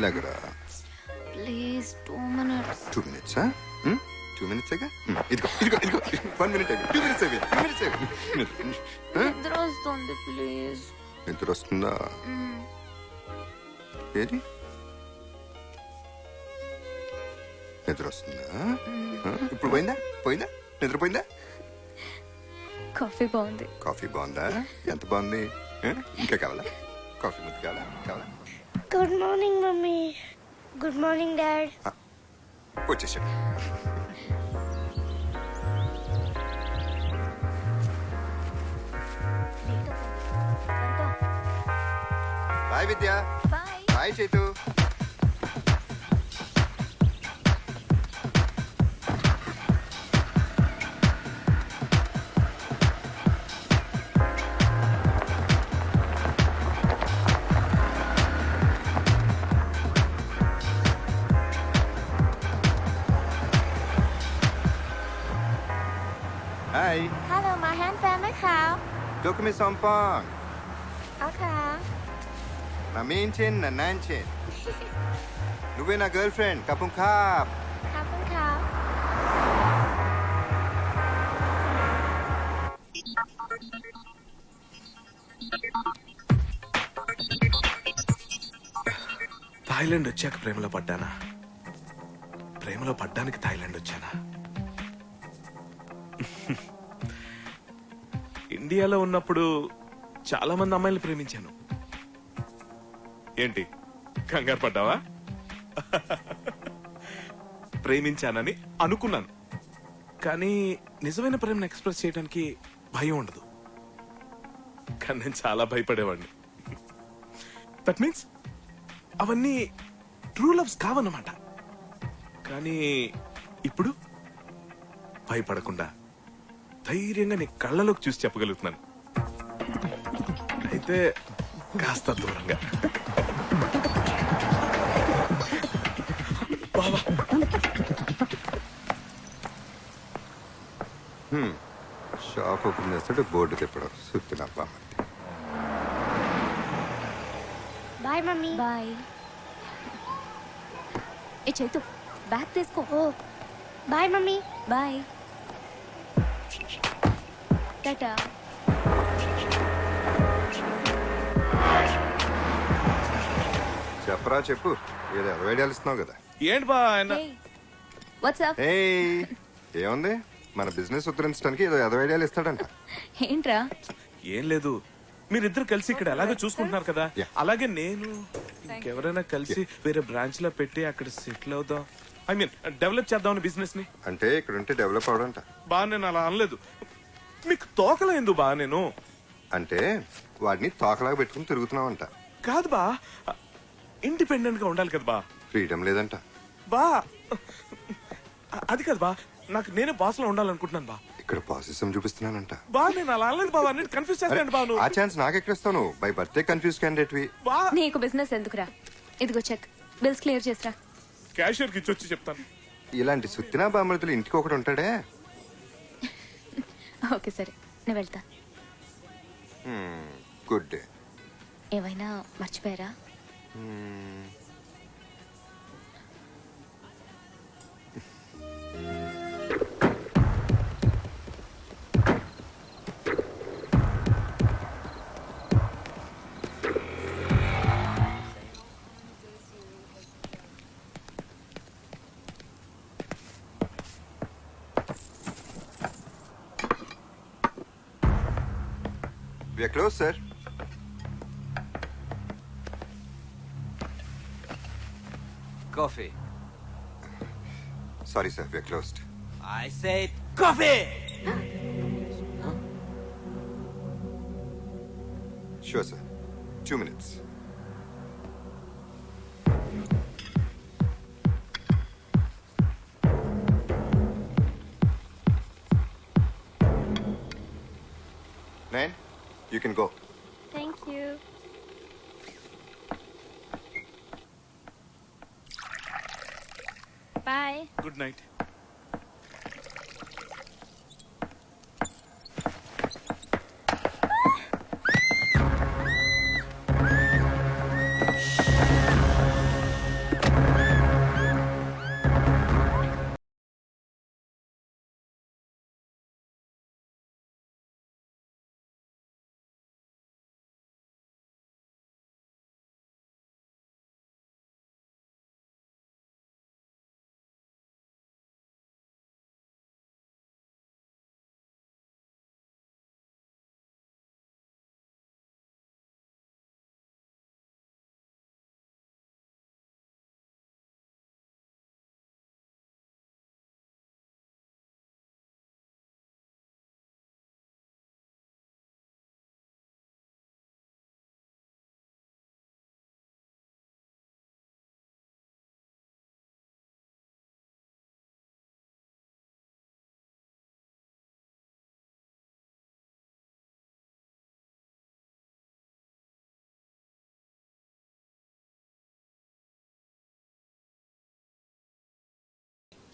లేకరా please two minutes two minutes two minutes అగా ఇదిగో ఇదిగో ఇదిగో. వన్ మినిట్ అయ్యి టూ మినిట్స్ అయ్యి టూ మినిట్స్ అయ్యి నిద్ర వస్తుంది ప్లీజ్ నిద్ర వస్తుందా? ఏది? నిద్ర వస్తుందా? ఆ, ఇప్పుడు పోయిందా? పోయిందా? నిద్ర పోయిందా? కాఫీ బాగుంది. కాఫీ బాగుందా? ఎంత బాగుంది? ఇంకా కావాలా? కాఫీ ముద్దు కావాలా? కావాలా? Good morning mummy good morning dad వచ్చేసాడు bye Vidya bye Chaitu Took me some fun. Okay. Na minchin, na nanchin. Nuwe a girlfriend, kapung kap. Kapung kap. Thailand వచ్చాక ప్రేమలో పడ్డానా ప్రేమలో పడ్డానికి థాయిలాండ్ వచ్చానా ఇండియాలో ఉన్నప్పుడు చాలా మంది అమ్మాయిలు ప్రేమించాను. ఏంటి? కంగారు పడ్డావా? ప్రేమించానని అనుకున్నాను. కానీ నిజమైన ప్రేమను ఎక్స్ప్రెస్ చేయడానికి భయం ఉండదు. కానీ నేను చాలా భయపడేవాడిని. దట్ మీన్స్ అవన్నీ ట్రూ లవ్స్ కావన్నమాట. కానీ ఇప్పుడు భయపడకుండా ధైర్యంగా నీ కళ్ళలోకి చూసి చెప్పగలుగుతున్నాను. అయితే కాస్త దూరంగా. బావా షాప్ ఓపెన్ చేస్తాడు బోర్డు తిప్పడం. సుత్తినప్ప బాయ్ మమ్మీ. బాయ్. ఏ చైతు బ్యాగ్ తీసుకో. ఓ. Bye mummy. బాయ్. టాటా చెప్పరా చెప్పు. ఏదో ఎదవేడియాలు ఇస్తున్నావు కదా. ఏంటి బా ఆయన? వాట్సాప్ ఏయ్ ఏముంది? మన బిజినెస్ ఉత్తరించడానికి ఏదో ఎదవేడియాలు ఇస్తాడంట. ఏంట్రా? ఏం లేదు. మీరిద్దరు కలిసి ఇక్కడ ఎలాగో చూసుకుంటున్నారు కదా. అలాగే నేను ఇంకెవరైనా కలిసి వేరే బ్రాంచ్లో పెట్టి అక్కడ సెటిల్ అవుదాం. ఐ మీన్ డెవలప్ చేద్దామని బిజినెస్ని? అంటే ఇక్కడ ఉంటే డెవలప్ అవడంట బాగా నేను అలా అనలేదు. మీకు తోకలేదు బా నేను? అంటే వాడిని తోకలాగా పెట్టుకుని తిరుగుతున్నావంట. కాదు బా ఇండిపెండెంట్గా ఉండాలి కదా బా. ఫ్రీడమ్ లేదంట. బా అది కాదు బా నాకు నేనే బాస్లో ఉండాలనుకుంటున్నాను బా. ఇక్కడ పాసిసం చూపిస్తున్నానంట. బా నేను అలా అనలేదు బాబా నేను కన్ఫ్యూజ్ చేస్తాను బా ఆ ఛాన్స్ నాకెక్కడిస్తాను బై బర్త్డే కన్ఫ్యూజ్ క్యాండిడేట్ వి. బా. నీకు బిజినెస్ ఎందుకురా? ఇదిగో చెక్ బిల్స్ క్లియర్ చేసిరా. క్యాషియర్కి ఇచ్చి వచ్చి చెప్తాను. ఇలాంటి సుత్తినా బామృతులు ఇంటికి ఒకటి ఉంటాడే? ఓకే సరే. నేను వెళ్తా. Good day. ఏమైనా మర్చిపోయారా? We are close, sir. Coffee. Sorry, sir, we are closed. I said coffee! Sure, sir. Two minutes. You can go. Thank you. Bye. Good night.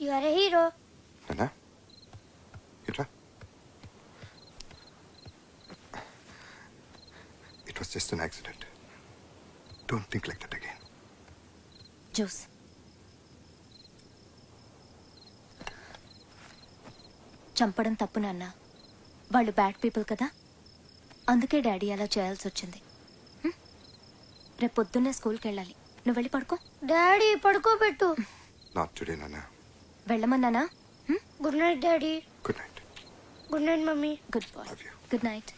You are a hero. నాన్న ఇట్రా it was just an accident don't think like that again juice చంపడం తప్పు నాన్న. వాళ్ళు bad people కదా? అందుకే daddy అలా చేయాల్సి వచ్చింది? రేపు పొద్దున్నే స్కూల్కి వెళ్ళాలి. నువ్వు వెళ్ళి పడుకో. డాడీ పడుకోబెట్టు. నాట్ టుడే నాన్న. వెళ్ళమన్నానా? Good night daddy good night good night mummy good boy Love you. Good night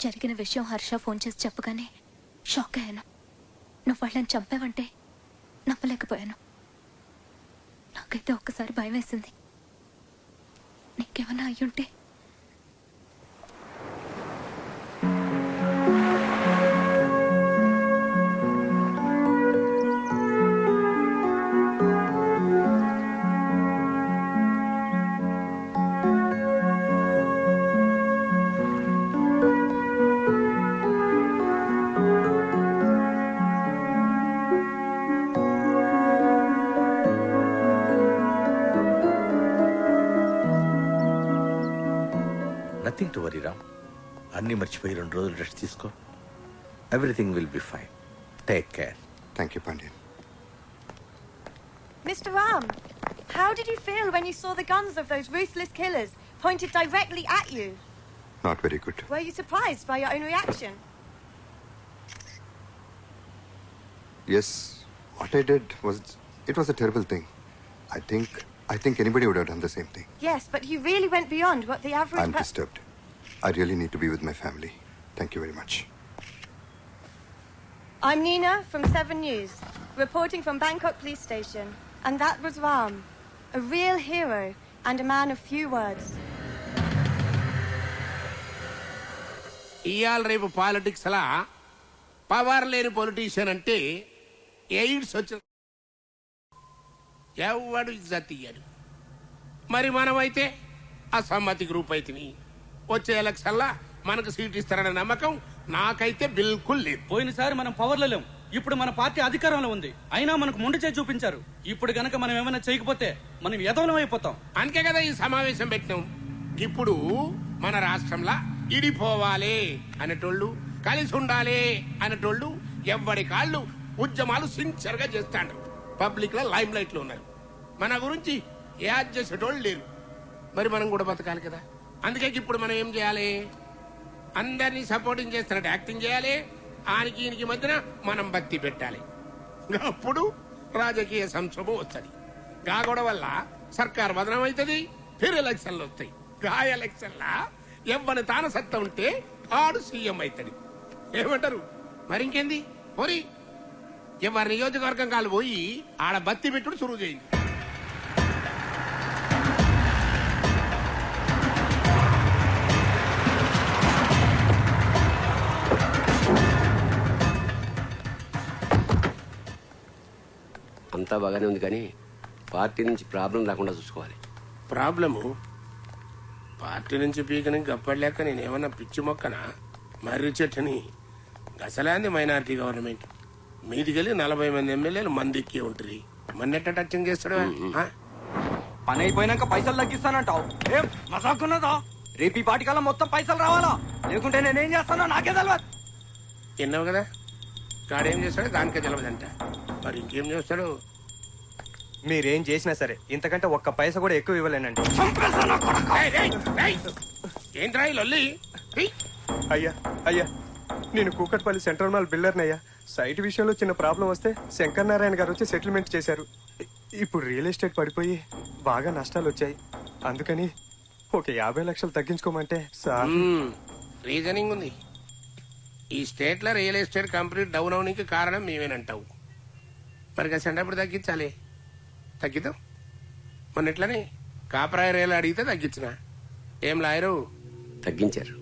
జరిగిన విషయం హర్ష ఫోన్ చేసి చెప్పగానే షాక్ అయ్యాను. నువ్వు వాళ్ళని చంపావంటే నమ్మలేకపోయాను. నాకైతే ఒక్కసారి భయం వేసింది. నీకేమన్నా అయ్యుంటే నథింగ్ టు వరీ రామ్ అన్నీ మర్చిపోయి రెండు రోజులు రెస్ట్ తీసుకో everything will be fine take care thank you Pandian Mr. Ram, how did you feel when you saw the guns of those ruthless killers pointed directly at you? Not very good Were you surprised by your own reaction? Yes, what I did was it was a terrible thing. I think I think anybody would have done the same thing. Yes, but you really went beyond what the average I'm per- disturbed. I really need to be with my family. Thank you very much. I'm Nina from 7 News, reporting from Bangkok Police Station. And that was Ram, a real hero and a man of few words. ఇవాళ రేపు politics లా power లేని politician అంటే AIDS వచ్చిన ఎవడు ఇజ్జత్ ఇయ్యడు మరి మనమైతే అసమ్మతి గ్రూప్ అయితేని వచ్చే ఎలక్షన్లా మనకు సీట్ ఇస్తారనే నమ్మకం నాకైతే బిల్కుల్ లేదు. పోయినసారి మనం పవర్లో లేం. ఇప్పుడు మన పార్టీ అధికారంలో ఉంది. అయినా మనకు మొండి చేయి చూపించారు. ఇప్పుడు గనక మనం ఏమైనా చేయకపోతే మనం ఎదవలం అయిపోతాం. అందుకే కదా ఈ సమావేశం పెట్టినాం. ఇప్పుడు మన రాష్ట్రంలో ఇడిపోవాలి అనేటోళ్ళు కలిసి ఉండాలి అనేటోళ్ళు ఎవ్వడి కాళ్ళు ఉద్యమాలు సిన్సియర్గా చేస్తాండ్రు. పబ్లిక్లో లైమ్ లైట్లో ఉన్నారు మన గురించి యాద్ చేసేటోళ్ళు లేరు. మరి మనం కూడా బతకాలి కదా. అందుకే ఇప్పుడు మనం ఏం చేయాలి? అందరినీ సపోర్టింగ్ చేస్తున్నట్టు యాక్టింగ్ చేయాలి. ఆయనకి ఈయనకి మధ్యన మనం బత్తి పెట్టాలి. అప్పుడు రాజకీయ సంక్షోభం వస్తుంది. గా వల్ల సర్కార్ వదనం అవుతుంది ఫిర్ ఎలక్షన్లు వస్తాయి. గా ఎలక్షన్లా ఎవ్వని తాన సత్తా ఉంటే ఆడు సీఎం అవుతాడు. ఏమంటారు? మరి ఇంకేంది పోరి ఎవరి నియోజకవర్గం కాలు పోయి ఆడ బత్తి పెట్టుడు సురువు చేయండి అంతా బాగానే ఉంది కానీ పార్టీ నుంచి ప్రాబ్లం రాకుండా చూసుకోవాలి. ప్రాబ్లము? పార్టీ నుంచి పీకని గప్పలేక నేను ఏమన్నా పిచ్చి మొక్కనా? మర్రి చెట్టుని. గసలాంది మైనారిటీ గవర్నమెంట్. మీదికెళ్ళి నలభై మంది ఎమ్మెల్యేలు మంది ఎక్కి ఉంటుంది. మన్నెట్ట టచింగ్ చేస్తాడు? ఆ? పని అయిపోయినాక పైసలు తగ్గిస్తానంటావు. ఏం? మసాకున్నదా రేపు ఈ పాటికల్లా మొత్తం పైసలు రావాలా? లేకుంటే నేనేం చేస్తానో నాకే తెలియదు విన్నావు కదా? గాడేం చేస్తాడో దానికే తెలియదంట మరి ఇంకేం చేస్తాడు? మీరేం చేసినా సరే ఇంతకంటే ఒక్క పైసా కూడా ఎక్కువ ఇవ్వలేనండి. ఏయ్, ఏయ్, ఏయ్! ఏంట్రా ఈ లొల్లి? ఏయ్! అయ్యా అయ్యా నేను కూకట్పల్లి సెంట్రల్ మాల్ బిల్డర్ని అయ్యా. సైట్ విషయంలో చిన్న ప్రాబ్లం వస్తే శంకర్ నారాయణ గారు వచ్చి సెటిల్మెంట్ చేశారు. ఇప్పుడు రియల్ ఎస్టేట్ పడిపోయి బాగా నష్టాలు వచ్చాయి. అందుకని ఒక యాభై లక్షలు తగ్గించుకోమంటే సార్. రీజనింగ్ ఉంది. ఈ స్టేట్లో రియల్ ఎస్టేట్ కంపెనీ డౌన్ అవడానికి కారణం మేమేనంటావు. మరి అప్పుడు తగ్గించాలి? తగ్గిద్దాం. మొన్న ఎట్లనే కాపరాయి రేలు అడిగితే తగ్గించిన. ఏం లాయరు? తగ్గించారు.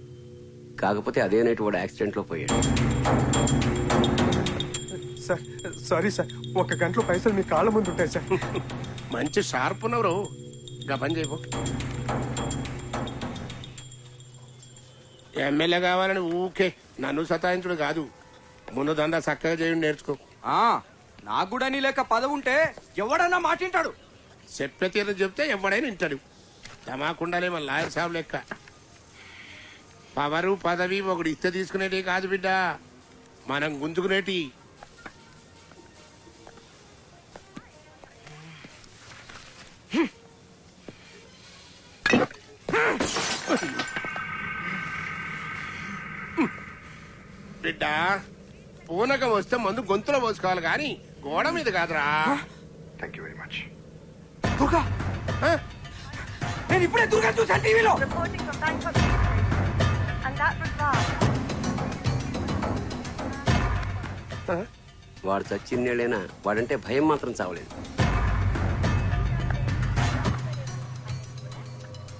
కాకపోతే అదే నైట్ వాడు యాక్సిడెంట్లో పోయాడు. సార్ సారీ సార్ ఒక గంటలో పైసలు మీ కాళ్ళ ముందు ఉంటాయి సార్. మంచి షార్ప్ ఉన్నవరు. గా పని చేయబో ఎమ్మెల్యే కావాలని ఊకే నన్ను సతాయించుడు కాదు. ముందు దందా చక్కగా చేయండి నేర్చుకో. ఆ, నాకు కూడా నీ లెక్క పదవి ఉంటే ఎవడన్నా మాటింటాడు. చెప్పే తీరు చెప్తే ఎవడైనా వింటాడు. తమాకుండాలే మన లాయర్ సాబ్ లెక్క. పవరు పదవి ఒకటి ఇస్తే తీసుకునేటి కాదు బిడ్డ. మనం గుంజుకునేటి. బిడ్డ పూనకం వస్తే మందు గొంతులో పోసుకోవాలి కానీ గోడ మీద కాదురా. Thank you very much Durga? నేను ఇప్పుడే దుర్గా చూసాను టీవీలో. వాడు చచ్చిన్నేళ్ళైనా వాడంటే భయం మాత్రం చావలేదు.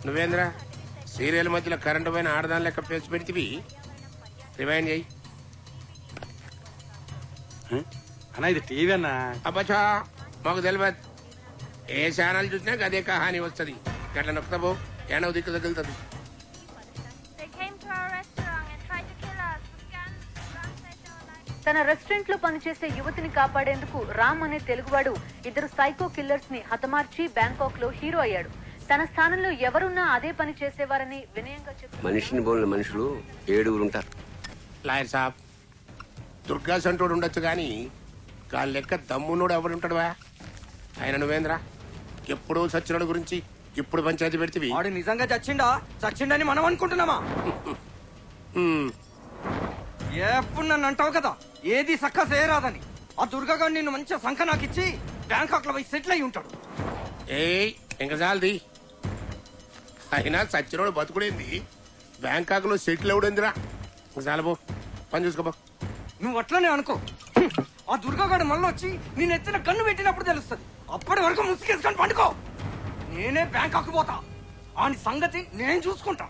నువ్వేంద్ర? సీరియల్ మధ్యలో కరెంటు పైన ఆడదాని లెక్క పేసి పెడితివి? రిమైండ్ చేయి. అన్నా ఇది టీవీ అన్నా. అబ్బచ్చా మాకు తెలియదు ఏ ఛానల్ చూసినా అదే కహాని వస్తుంది. గట్ల నొక్కుతాబో ఏడవ దిక్కు తగులుతుంది. తన రెస్టారెంట్లో పనిచేసే యువతిని కాపాడేందుకు రామ్ అనే తెలుగువాడు ఇద్దరు సైకో కిల్లర్స్ని హతమార్చి బ్యాంకాక్లో హీరో అయ్యాడు. తన స్థానంలో ఎవరున్నా అదే పని చేసేవారని వినయంగా చెప్పారు. మనిషిని బోలిన మనుషులు ఏడుగురు ఉంటారు. లాయర్ సాబ్. దుర్గా సంటోడు ఉండొచ్చు కానీ గాలి లెక్క దమ్మునోడు ఎవడుంటాడువా ఆయన నువ్వేంద్ర? ఎప్పుడూ సచ్చినోడు గురించి ఇప్పుడు పంచాయతీ పెడితివి. వాడు నిజంగా చచ్చిండా? చచ్చిండని మనం అనుకుంటున్నామా. ఎప్పుడు నన్ను అంటావు కదా? ఏది సక్క చేయరాదని ఆ దుర్గాగాడు నిన్ను మంచిగా సంఖ నాకిచ్చి బ్యాంకాక్లో పోయి సెటిల్ అయి ఉంటాడు. ఏయ్ ఇంకా చాలది. అయినా సచ్చినోడు బతుకుడేంది? బ్యాంకాక్లో సెటిల్ అవుడేందిరా ఇంకా చాలబో పని చూసుకోబో నువ్వు అట్లనే అనుకో. ఆ దుర్గాగాడు మళ్ళీ వచ్చి నేను ఎత్తిన కన్ను పెట్టినప్పుడు తెలుస్తుంది. అప్పటి వరకు ముసుగేసుకొని పండుకో. నేనే బ్యాంకాక్ పోతా. ఆని సంగతి నేను చూసుకుంటా.